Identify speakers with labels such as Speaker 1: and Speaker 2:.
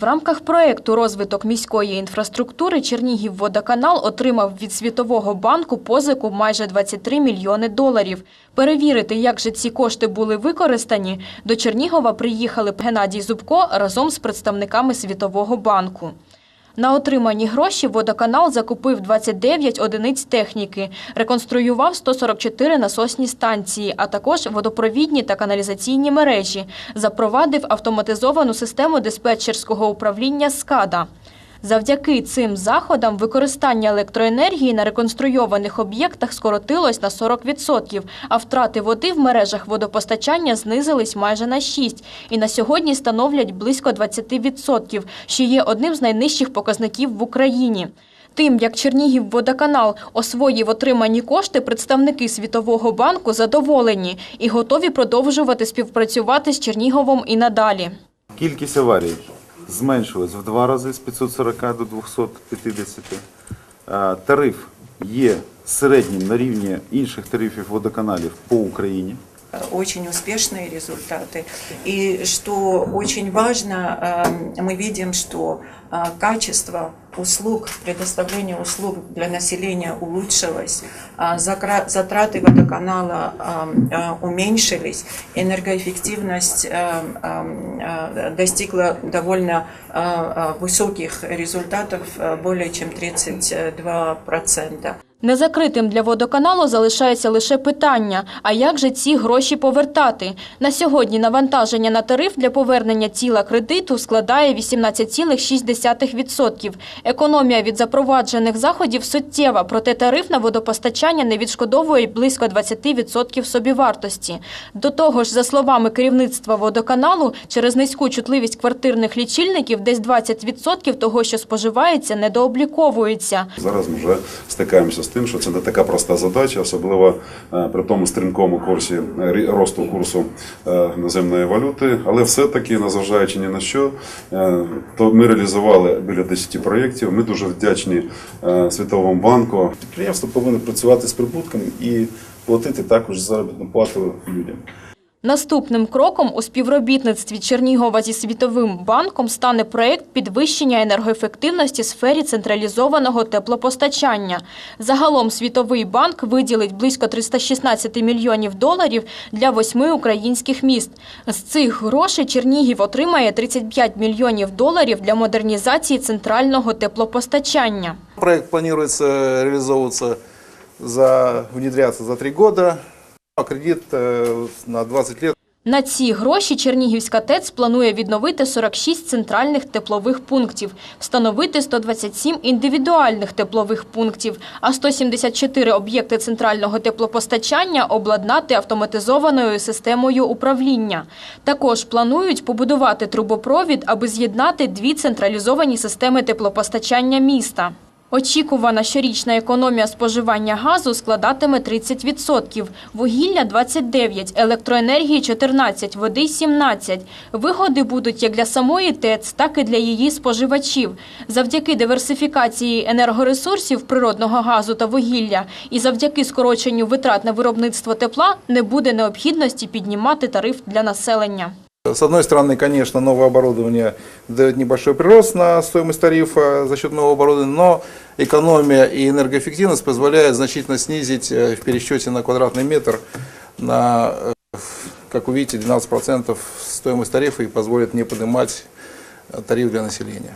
Speaker 1: В рамках проєкту «Розвиток міської інфраструктури» Чернігівводоканал отримав від Світового банку позику майже 23 мільйони доларів. Перевірити, як же ці кошти були використані, до Чернігова приїхали Геннадій Зубко разом з представниками Світового банку. На отримані гроші водоканал закупив 29 одиниць техніки, реконструював 144 насосні станції, а також водопровідні та каналізаційні мережі, запровадив автоматизовану систему диспетчерського управління «Скада». Завдяки цим заходам використання електроенергії на реконструйованих об'єктах скоротилось на 40%, а втрати води в мережах водопостачання знизились майже на 6% і на сьогодні становлять близько 20%, що є одним з найнижчих показників в Україні. Тим, як Чернігівводоканал освоїв отримані кошти, представники Світового банку задоволені і готові продовжувати співпрацювати з Черніговом і надалі.
Speaker 2: Кількість аварій зменшилась в два рази з 540 до 250. Е, Тариф є середнім на рівні інших тарифів водоканалів по Україні.
Speaker 3: Очень успешные результаты. И что очень важно, э, мы видим, что э, качество услуг, предоставление услуг для населения улучшилось, затраты водоканала э, э, уменьшились, энергоэффективность э, э, э, достигла довольно э, э, высоких результатов, э, более чем 32%.
Speaker 1: Незакритим для водоканалу залишається лише питання, а як же ці гроші повертати? На сьогодні навантаження на тариф для повернення тіла кредиту складає 18,6%. Економія від запроваджених заходів суттєва, проте тариф на водопостачання не відшкодовує близько 20% собівартості. До того ж, за словами керівництва водоканалу, через низьку чутливість квартирних лічильників десь 20% того, що споживається, недообліковується.
Speaker 4: Зараз вже стикаємося з тим, що це не така проста задача, особливо е, при тому стрімкому курсі е, росту курсу наземної валюти. Але все-таки, незважаючи ні на що, е, то ми реалізували біля 10 проєктів. Ми дуже вдячні е, Світовому банку.
Speaker 5: Підприємство повинно працювати з прибутком і платити також заробітну плату людям.
Speaker 1: Наступним кроком у співробітництві Чернігова зі Світовим банком стане проєкт підвищення енергоефективності сфері централізованого теплопостачання. Загалом Світовий банк виділить близько 316 мільйонів доларів для восьми українських міст. З цих грошей Чернігів отримає 35 мільйонів доларів для модернізації центрального теплопостачання.
Speaker 5: Проект планируется реализовываться за внедряться за три а кредит э, на 20 лет.
Speaker 1: На ці гроші Чернігівська ТЕЦ планує відновити 46 центральних теплових пунктів, встановити 127 індивідуальних теплових пунктів, а 174 об'єкти центрального теплопостачання обладнати автоматизованою системою управління. Також планують побудувати трубопровід, аби з'єднати дві централізовані системи теплопостачання міста. Очікувана щорічна економія споживання газу складатиме 30%, вугілля – 29%, електроенергії – 14%, води – 17%. Вигоди будуть як для самої ТЕЦ, так і для її споживачів. Завдяки диверсифікації енергоресурсів природного газу та вугілля і завдяки скороченню витрат на виробництво тепла не буде необхідності піднімати тариф для населення.
Speaker 5: С одной стороны, конечно, новое оборудование дает небольшой прирост на стоимость тарифа за счет нового оборудования, но экономия и энергоэффективность позволяет значительно снизить э, в пересчете на квадратный метр на, э, как вы видите, 12% стоимость тарифа и позволит не поднимать э, тариф для населения.